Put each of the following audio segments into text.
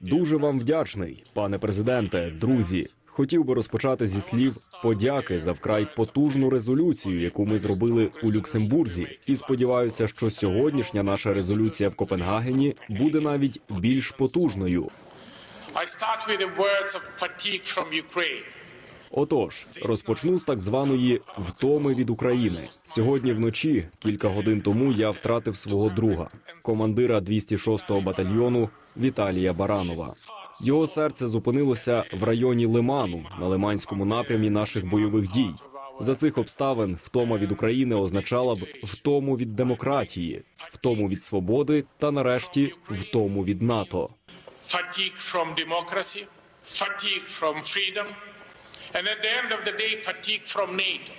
Дуже вам вдячний, пане президенте, друзі. Хотів би розпочати зі слів подяки за вкрай потужну резолюцію, яку ми зробили у Люксембурзі, і сподіваюся, що сьогоднішня наша резолюція в Копенгагені буде навіть більш потужною. I start with the words of fatigue from Ukraine. Отож, розпочну з так званої втоми від України. Сьогодні вночі, кілька годин тому, я втратив свого друга, командира 206-го батальйону Віталія Баранова. Його серце зупинилося в районі Лиману на лиманському напрямі наших бойових дій. За цих обставин втома від України означала б втому від демократії, втому від свободи та, нарешті, втому від НАТО. Fatigue from democracy, fatigue from freedom, and at the end of the day, fatigue from NATO.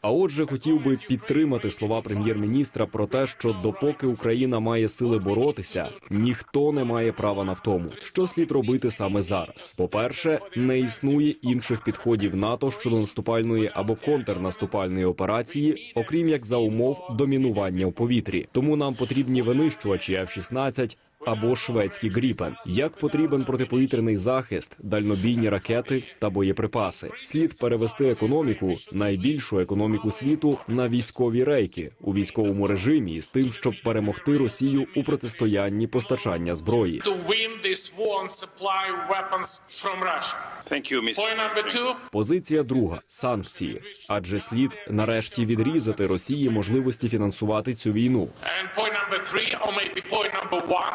А отже, хотів би підтримати слова прем'єр-міністра про те, що допоки Україна має сили боротися, ніхто не має права на втому. Що слід робити саме зараз? По-перше, не існує інших підходів НАТО щодо наступальної або контрнаступальної операції, окрім як за умов домінування в повітрі. Тому нам потрібні винищувачі F-16, або шведський гріпен. Як потрібен протиповітряний захист, дальнобійні ракети та боєприпаси. Слід перевести економіку, найбільшу економіку світу, на військові рейки у військовому режимі з тим, щоб перемогти Росію у протистоянні постачання зброї. Позиція друга санкції, адже слід нарешті відрізати Росії можливості фінансувати цю війну. and point number three, or maybe point number one,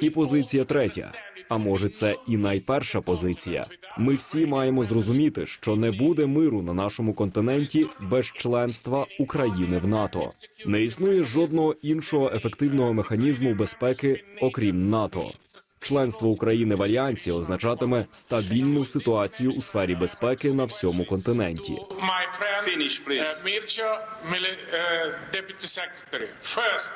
І позиція третя. А може, це і найперша позиція. Ми всі маємо зрозуміти, що не буде миру на нашому континенті без членства України в НАТО. Не існує жодного іншого ефективного механізму безпеки, окрім НАТО. Членство України в альянсі означатиме стабільну ситуацію у сфері безпеки на всьому континенті. please. uh, Deputy Secretary. First,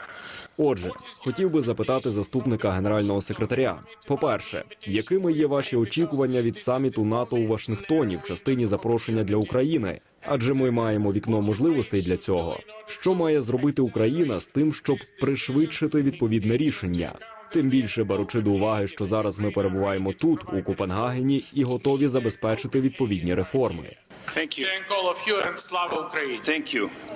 Отже, хотів би запитати заступника генерального секретаря. По-перше, якими є ваші очікування від саміту НАТО у Вашингтоні в частині запрошення для України? Адже ми маємо вікно можливостей для цього. Що має зробити Україна з тим, щоб пришвидшити відповідне рішення? Тим більше беручи до уваги, що зараз ми перебуваємо тут, у Копенгагені, і готові забезпечити відповідні реформи. Thank you. thank